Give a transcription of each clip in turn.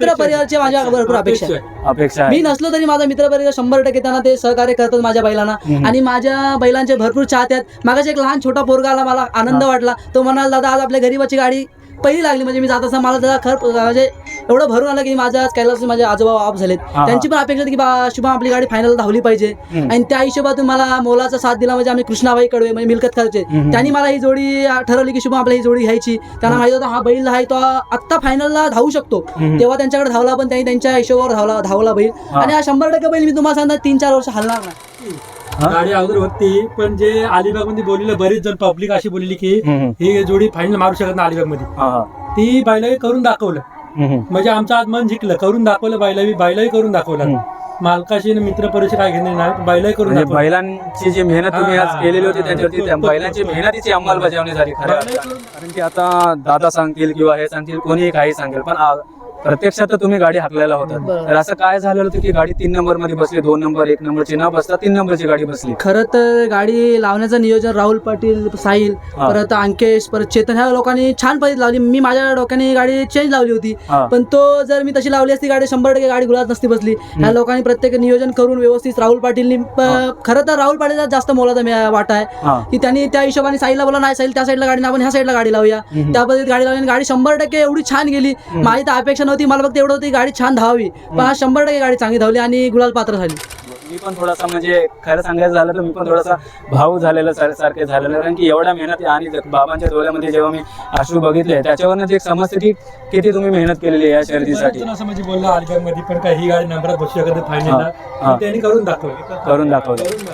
मित्र परिवारची माझ्या भरपूर अपेक्षा आहे. अपेक्षा मी आहे नसलो तरी माझा मित्र परिवार शंभर टक्के त्यांना ते सहकार्य करतात माझ्या बैलांना. हम्म. आणि माझ्या बैलांचे भरपूर चाहते आहेत. मागाशी एक लहान छोटा पोरगा आला मला आनंद. वाटला. तो म्हणाला दादा आज आपल्या गरीबाची गाडी पहिली लागली म्हणजे मी जात असताना मला त्याचा खर म्हणजे एवढं भरून आलं की माझ्या कैलास माझे आजोबा ऑफ झालेत. त्यांची पण अपेक्षा की बा शुभम आपली गाडी फायनल धावली पाहिजे. आणि त्या हिशोबातून मला मोलाचा साथ दिला म्हणजे आम्ही कृष्णाबाई कडवे म्हणजे मिलकत हम्म. त्यांनी मला ही जोडी ठरवली की शुभम आपल्याला ही जोडी घ्यायची त्यांना माहिती होतं हा बैल आहे तो आत्ता फायनलला धावू शकतो. तेव्हा त्यांच्याकडे धावला पण त्यांनी त्यांच्या हिशोबावर धावला धावला बैल. आणि हा शंभर टक्के बैल मी तुम्हाला सांगता तीन चार वर्ष हलणार नाही? गाडी अगोदर होती पण जे अलिबागमध्ये बोललेलं बरेच जण पब्लिक अशी बोलली की हम्म. ही जोडी फायनल मारू शकत नाही अलिबागमध्ये हा, हा. ती बैलाही करून दाखवलं हम्म. म्हणजे आमचं आज मन जिंकलं करून दाखवलं बैलाही बैलाही करून दाखवलं हम्म. मालकाशी आणि मित्र परिचय काय घेणे नाही बैलाही करून म्हणजे दाखवलं बैलांची जी मेहनत तुम्ही आज केलेली होती त्याच्यावरती त्या बैलांची मेहनतीची अंमलबजावणी झाली अर्थानं. कारण की आता दादा सांगतील किंवा हे सांगतील कोणीही काही सांगेल पण आ- प्रत्यक्षात तुम्ही गाडी हाकलेला होता. तर असं काय झालेलं होतं की गाडी तीन नंबरमध्ये बसली दोन नंबर एक नंबरची न बसता तीन नंबरची गाडी बसली? खरं तर गाडी लावण्याचं नियोजन राहुल पाटील साहिल हा. परत अंकेश परत चेतन ह्या लोकांनी छान पद्धत लावली. मी माझ्या डोक्याने गाडी चेंज लावली होती. हा. पण तो जर मी तशी लावली असती गाडी शंभर टक्के गाडी गुलात नसती बसली. ह्या लोकांनी प्रत्येक नियोजन करून व्यवस्थित राहुल पाटीलनी प- खरं तर राहुल पाटीलचा जास्त मोलाचा मे- वाटा आहे. हा. की त्यांनी त्या हिशोबाने साईडला बोला नाही साईल त्या साईडला गाडी नाही, आपण ह्या साईडला गाडी लावूया. हम्म. त्या पद्धतीत गाडी लावली आणि गाडी शंभर टक्के एवढी छान गेली. माझी तर अपेक्षा नव्हती मला फक्त एवढं होती गाडी छान धावावी. पण आज शंभर टक्के गाडी चांगली धावली आणि गुलाल पात्र झाली. मी पण थोडासा म्हणजे खरं सांगायचं झालं तर मी पण थोडासा भाऊ झालेलं सार- सारखे झालेलं. कारण की एवढ्या मेहनत आणि बाबांच्या डोळ्यामध्ये जेव्हा मी अश्रू बघितले त्याच्यावरनं एक समजते की किती तुम्ही मेहनत केलेली आहे या शर्यतीसाठी? असं म्हणजे बोललं अलिबागमध्ये पण काही ही गाडी नंबरात बसू शकत हा, फायनलला. हा. त्यांनी करून दाखवलं. करून दाखवलं.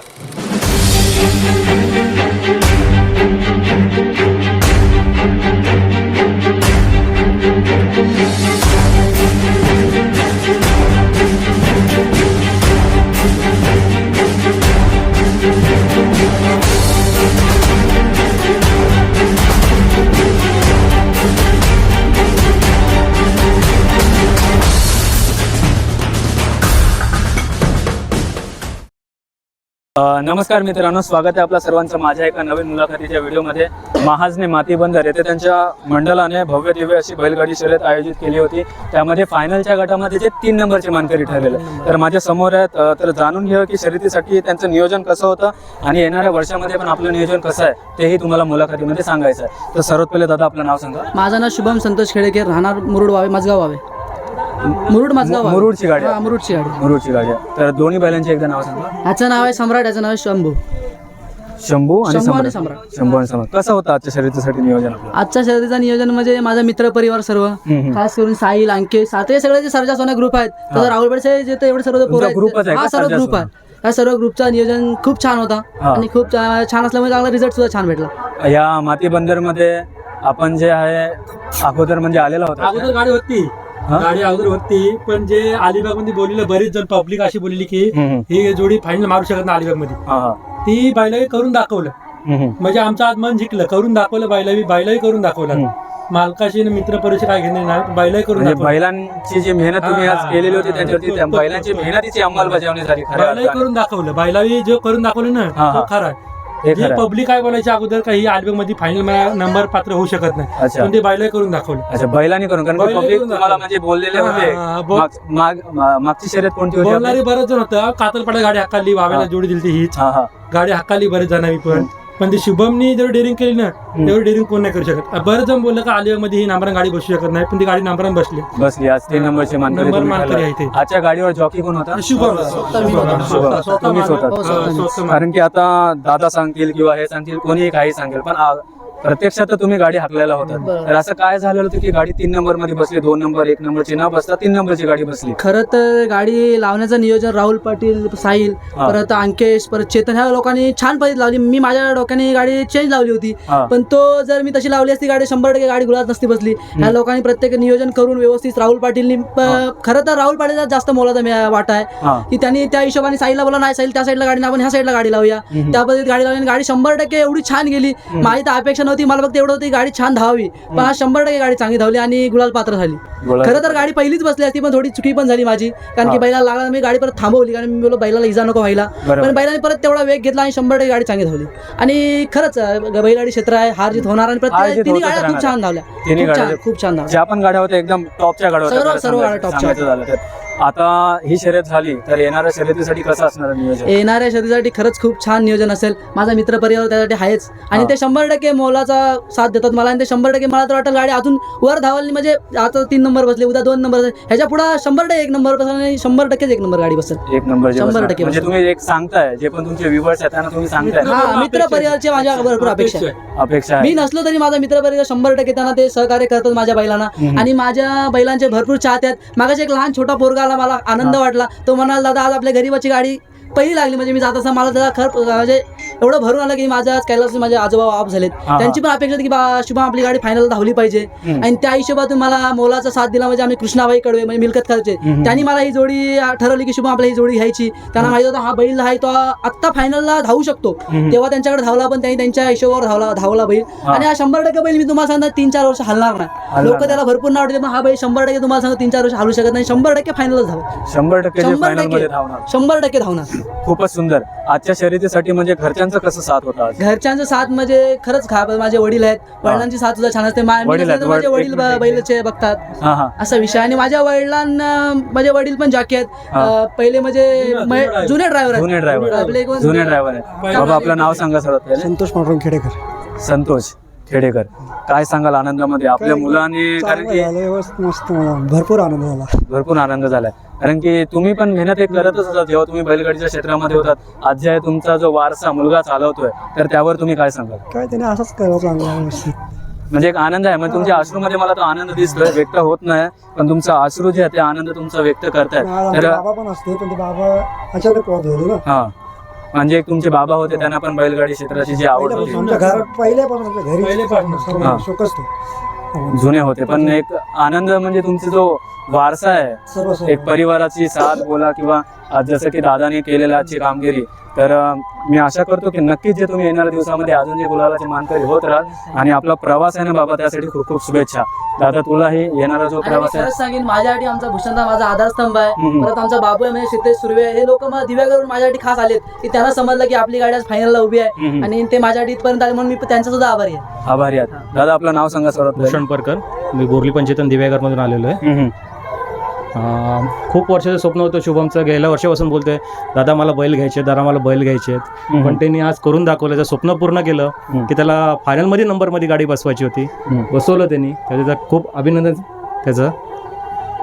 नमस्कार मित्रांनो स्वागत आहे आपल्या सर्वांचं माझ्या एका नवीन मुलाखतीच्या व्हिडिओमध्ये. महाजने मातीबंदर येथे त्यांच्या मंडळाने भव्य दिव्य अशी बैलगाडी शर्यत आयोजित केली होती. त्यामध्ये फायनलच्या गटामध्ये जे तीन नंबरचे मानकरी ठरलेले तर माझ्यासमोर आहेत तर जाणून घ्या की शर्यतीसाठी त्यांचं नियोजन कसं होतं आणि येणाऱ्या वर्षामध्ये पण आपलं नियोजन कसं आहे तेही तुम्हाला मुलाखतीमध्ये सांगायचं आहे. तर सर्वात पहिले दादा आपलं नाव सांगा. माझं नाव शुभम संतोष खेडेकर राहणार मुरुड वावे माझगाव वावे. मुरुड माझगाव. मुरुडची गाडी आहे. हा, मुरुडची गाडी मुरुडची गाडी आहे. तर दोन्ही बैलांची एकदा नाव सांगा ह्याचं नाव आहे सम्राट याचं नाव आहे शंभू शंभू आणि शंभू आणि सम्राट सम्राट. शंभू आणि सम्राट कसं होतं आजच्या शर्यतीसाठी नियोजन आपलं आजच्या शर्यतीचं नियोजन म्हणजे माझा मित्र परिवार सर्व हम्म. खास करून साहिल अंकेश साते सगळे जे सर्जा सोना ग्रुप आहेत तसं राहुल पेडसे जे ते एवढे सर्व पोरं आहेत. ग्रुपच आहे हा सर्व सर्जा ग्रुप सोना? आहे या सर्व ग्रुपचा नियोजन खूप छान होता हा. आणि खूप छा- छान असल्यामुळे चांगला रिझल्ट सुद्धा छान भेटला या माती बंदरमध्ये आपण जे आहे अगोदर म्हणजे आलेला होता अगोदर गाडी होती? गाडी अगोदर होती पण जे अलिबागमध्ये बोललेलं बरेच जण पब्लिक अशी बोलली की हम्म. ही जोडी फायनल मारू शकत नाही अलिबागमध्ये हा, हा. ती बैलाही करून दाखवलं हम्म. म्हणजे आमचं आज मन जिंकलं करून दाखवलं बैलाही बैलाही करून दाखवलं. मालकाशी आणि मित्र परिचय काय घेणे नाही पण बैलाही करून म्हणजे दाखवलं बैलांची जी मेहनत तुम्ही आज हा, केलेली होती हा, त्याच्यावरती त्या बैलांची मेहनतीची अंमलबजावणी झाली अर्थानं. करून दाखवलं बैलाही जो करून दाखवलं ना हा, तो. खरा आहे हे जे खरं आहे. पब्लिक काय बोलायच्या अगोदर काही अलिबागमध्ये फायनल नंबर पात्र होऊ शकत नाही. अच्छा. पण ते बैलाही करून दाखवलं. अच्छा बैलांनी करून. कारण बैलांनी पब्लिक करून तुम्हाला दाखवलं. म्हणजे बोललेले हा, होते हा, हा, बोल- माग- माग- मा- मागची शर्यत कोणती होती बोलणारी? बरेच जण होतं. कातरपाडा गाडी हक्काली वाव्याला हा. जोडी दिली हीच. हा हा. गाडी हक्काली बरेच जणांनी पण. पण ते शुभमनी जर डेअरिंग केली ना तेवढी डेअरिंग कोण नाही करू शकत बरेच जण बोललं का अलिबागमध्ये ही नंबरान गाडी बसू शकत नाही पण ती गाडी नंबरान बसली बसली आज तीन नंबरची मानकरी नंबर तुम्ही मानकरी. आहे ते. आजच्या गाडीवर जॉकी कोण होता शुभम स्वतः मी होतो. स्वतः- स्वतः तुम्हीच मालक. होतात. हो, स्वतः. कारण की आता दादा सांगतील किंवा हे सांगतील कोणीही काही सांगेल पण आ- प्रत्यक्षात तुम्ही गाडी हाकलेला होता. तर असं काय झालेलं होतं की गाडी तीन नंबरमध्ये बसली दोन नंबर एक नंबरची न बसता तीन नंबरची गाडी बसली? खरं तर गाडी लावण्याचं नियोजन राहुल पाटील साहिल. परत अंकेश परत चेतन ह्या लोकांनी छान पद्धत लावली. मी माझ्या डोक्याने गाडी चेंज लावली होती. पण तो जर मी तशी लावली असती गाडी शंभर टक्के गाडी गुलात नसती बसली. ह्या लोकांनी प्रत्येक नियोजन करून व्यवस्थित राहुल पाटीलनी खरं तर राहुल पाटीलचा जास्त मोलाचा वाटा आहे. की त्यांनी त्या हिशोबाने साईडला बोला नाही साईल त्या साईडला गाडी आपण ह्या साईडला गाडी लावूया. त्या पद्धतीत गाडी लावली आणि गाडी शंभर टक्के एवढी छान गेली. माझी तर अपेक्षा नव्हती मला फक्त एवढं होती गाडी छान धावावी. पण हा शंभर टक्के गाडी चांगली धावली आणि गुलाल पात्र झाली. गुलाल- खरं तर गाडी पहिलीच बसली असती पण थोडी चुकी पण झाली माझी. कारण की हा. बैला लागला मी गाडी परत थांबवली. कारण मी बोललो बैलाला इजा नको व्हायला. बरोबर. पण बैलाने परत तेवढा वेग घेतला आणि शंभर टक्के गाडी चांगली धावली. आणि खरंच अं, बैलगाडी क्षेत्र आहे हार जीत होणार आणि हार प्रत्येक तिन्ही होतच गाड्या खूप राहणार. छान धावल्या. तिन्ही खूप छान खूप छान धावल्या. ज्या पण गाड्या होत्या एकदम टॉपच्या गाड्या होत्या. सर्व- खरं सर्व सांगायचं- गाड्या टॉपच्या सांगायचं झालं तर आता ही शर्यत झाली तर येणाऱ्या शर्यतीसाठी कसं असणार नियोजन? येणाऱ्या शर्यतीसाठी खरंच खूप छान नियोजन असेल. माझा मित्र परिवार त्यासाठी आहेच. आणि. ते शंभर टक्के मोलाचा साथ देतात मला. आणि ते शंभर टक्के मला तर वाटेल गाडी अजून वर धावली म्हणजे आता तीन नंबर बसले उद्या दोन नंबर. ह्याच्या पुढे शंभर टक्के एक नंबर बसेल आणि शंभर टक्केच एक नंबर गाडी बसेल. एक नंबर शंभर. टक्के म्हणजे. तुम्ही एक सांगताय जे पण तुमचे व्ह्युअर्स आहेत त्यांना तुम्ही सांगताय. हा मित्र परिवारची माझ्या भरपूर अपेक्षा आहे. अपेक्षा मी नसलो तरी माझा मित्र परिवार शंभर टक्के त्यांना ते सहकार्य करतात माझ्या बैलांना. आणि माझ्या बैलांचे भरपूर चाहते आहेत. मागाशी एक लहान छोटा पोरगा आला मला आनंद वाटला. तो म्हणाला दादा आज आपल्या गरीबाची गाडी पहिली लागली. म्हणजे मी जात असताना मला त्याचा खर म्हणजे एवढं भरून आलं की माझ्या कैलास माझे आजोबा ऑफ झालेत. त्यांची पण अपेक्षा होती की बा शुभम आपली गाडी फायनल धावली पाहिजे. आणि त्या हिशोबातून मला मोलाचा साथ दिला म्हणजे आम्ही कृष्णाबाई कडवे म्हणजे मिलकत हम्म. त्यांनी मला ही जोडी ठरवली की शुभम आपल्या ही जोडी घ्यायची. त्यांना माहिती होतं हा बैल आहे तो आत्ता फायनलला धावू शकतो. तेव्हा त्यांच्याकडे धावला पण त्यांनी त्यांच्या हिशोबावर धावला धावला बैल. आणि हा शंभर टक्के बैल मी तुम्हाला सांगता तीन चार वर्ष हलणार नाही. लोक. त्याला भरपूर नाव पण हा बैल शंभर टक्के तुम्हाला सांगतो तीन चार वर्ष हलू शकत नाही. शंभर टक्के फायनल धाव. शंभर टक्के शंभर टक्के. धावणार. शंभर टक्के धावणार. खूपच सुंदर. आजच्या शर्यतीसाठी म्हणजे घरच्यांचं कसं साथ होता आज? घरच्यांचं साथ म्हणजे खरंच खा माझे वडील आहेत. वडिलांची साथ सुद्धा छान असते. मा- मी वडील नसलं आहेत, तर माझे वड- वडील ब-. बैलचे बघतात. हा हा. असा विषय. आणि माझ्या वडिलांना माझे वडील पण जॉकी आहेत. हा. अं, पहिले म्हणजे जुने- मै- जुने जुने ड्रायव्हर आहेत. जुने ड्रायव्हर जुने ड्रायव्हर आहे बाबा आपलं नाव सांगा सर्वात पहिले. संतोष पांडुरंग खेडेकर. संतोष. खेडेकर काय सांगाल आनंदामध्ये आपल्या मुलाने? कारण की झालं व्यवस्थित मस्त मला भरपूर आनंद झाला. भरपूर आनंद झालाय. कारण की तुम्ही पण मेहनत एक करतच होता जेव्हा तुम्ही बैलगाडीच्या क्षेत्रामध्ये होतात. आज जे तुमचा जो वारसा मुलगा चालवतोय तर त्यावर तुम्ही काय सांगाल? काय त्याने असंच करावं चांगलं व्यवस्थित म्हणजे एक आनंद आहे. म्हणजे तुमच्या अश्रूमध्ये मला तो आनंद दिसतोय व्यक्त होत नाही पण तुमचा अश्रू जे आहे ते आनंद तुमचा व्यक्त आज आमचे तर बाबा पण असते पण ते बाबा अचानक वाद झाले ना. हा. म्हणजे एक तुमचे बाबा होते त्यांना पण बैलगाडी क्षेत्राची जी आवड होती आमच्या घरात पहिल्यापासून आमच्या घरी पहिल्यापासून. सर्व हा. शोकच तो जुने होते पण एक आनंद म्हणजे तुमचा जो वारसा आहे. एक परिवाराची साथ बोला किंवा आज जसं की दादाने केलेली आजची कामगिरी तर मी आशा करतो की नक्कीच जे तुम्ही येणाऱ्या दिवसामध्ये अजून जे गुलालाचे मानकरी होत राहाल आणि आपला प्रवास आहे ना बाबा त्यासाठी खूप खूप शुभेच्छा दादा तुलाही येणारा जो प्रवास आहे सांगेन माझ्यासाठी आमचा भूषणदा माझा आधारस्तंभ आहे. परत आमचा बाबू आहे म्हणजे सिद्धेश सुर्वे आहे. हे लोक मला दिव्या करून माझ्यासाठी खास आलेत की त्यांना समजलं की आपली गाडी आज फायनलला उभी आहे. आणि ते माझ्यासाठी इथपर्यंत आले म्हणून मी त्यांचा सुद्धा आभारी आहे आभारी आहात दादा आपलं नाव सांगा सर्वात. भूषण परकर मी बोरली पंचायतन दिव्यागरमधून आलेलो आहे खूप वर्षाचं स्वप्न होतं शुभमचं गेल्या वर्षापासून बोलतोय दादा मला बैल घ्यायचे दादा मला बैल घ्यायचे. पण त्यांनी आज करून दाखवलं त्याचं स्वप्न पूर्ण केलं. की त्याला फायनलमध्ये नंबरमध्ये गाडी बसवायची होती. बसवलं त्यांनी त्याचं खूप अभिनंदन त्याचं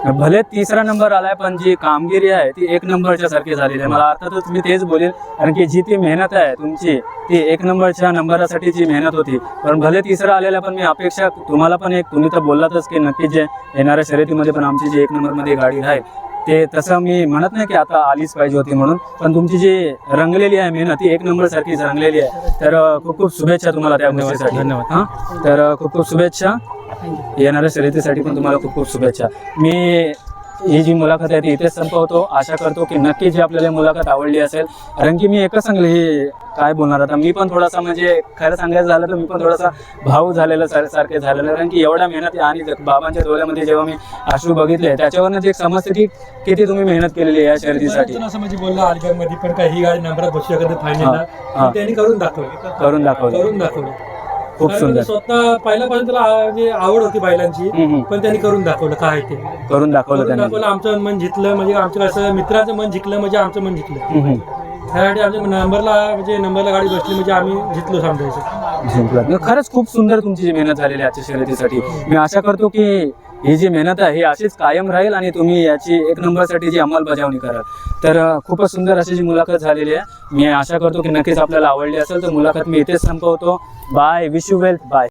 भले तिसरा नंबर आलाय पण जी कामगिरी आहे ती एक नंबरच्या सारखी झालेली आहे. मला अर्थातच मी तेच बोलेन कारण की जी ती मेहनत आहे तुमची ती एक नंबरच्या नंबरासाठी जी मेहनत होती. पण भले तिसरा आलेला पण मी अपेक्षा तुम्हाला पण एक तुम्ही तर बोललातच की नक्कीच जे येणाऱ्या शर्यतीमध्ये पण आमची जी एक नंबरमध्ये गाडी राहील ते तसं मी म्हणत नाही की आता आलीच पाहिजे होती म्हणून पण तुमची जी रंगलेली आहे मेहनत ती एक नंबर सारखीच रंगलेली आहे. तर खूप खूप शुभेच्छा तुम्हाला त्या गोष्टीसाठी. धन्यवाद. हां? तर खूप खूप शुभेच्छा. येणाऱ्या शर्यतीसाठी पण तुम्हाला खूप खूप शुभेच्छा. मी ही जी मुलाखत आहे ती इथेच संपवतो. आशा करतो की नक्की जी आपल्याला मुलाखत आवडली असेल कारण की मी एकच सांगले ही काय बोलणार आता? मी पण थोडासा म्हणजे खरं सांगायचं झालं तर मी पण थोडासा भाऊ झालेलं सार- सारखे झालेलं कारण की एवढ्या मेहनत आणि बाबांच्या डोळ्यामध्ये जेव्हा मी अश्रू बघितले त्याच्यावरच एक समजते की किती तुम्ही मेहनत केलेली आहे या शर्यतीसाठी. असं म्हणजे बोलला अलिबागमध्ये पण काही गाडी नंबरात बसू शकत त्यांनी करून दाखवलं. करून दाखवलं. करून दाखवलं. खूप कारण सुंदर. स्वतः पहिल्यापासून त्याला आ- म्हणजे आवड होती बैलांची हम्म, हम्म. पण त्यांनी करून दाखवलं काय ते. करून दाखवलं करून त्यांनी. दाखवलं आमचं मन जिंकलं म्हणजे आमचं कसं मित्राचं मन जिंकलं म्हणजे आमचं मन जिंकलं. हम्म, हम्म. त्यासाठी आमच्या नंबरला म्हणजे नंबरला गाडी बसली म्हणजे आम्ही जिंकलो समजायचं. जिंकलात खरंच खूप सुंदर तुमची जी मेहनत झालेली आहे आजच्या शर्यतीसाठी. मी आशा करतो की ही जी मेहनत आहे ही अशीच कायम राहील आणि तुम्ही याची एक नंबरसाठी जी अंमलबजावणी कराल. तर खूपच सुंदर अशी जी मुलाखत झालेली आहे. मी आशा करतो की नक्कीच आपल्याला आवडली असेल तर मुलाखत मी इथेच संपवतो. Bye wish you wealth bye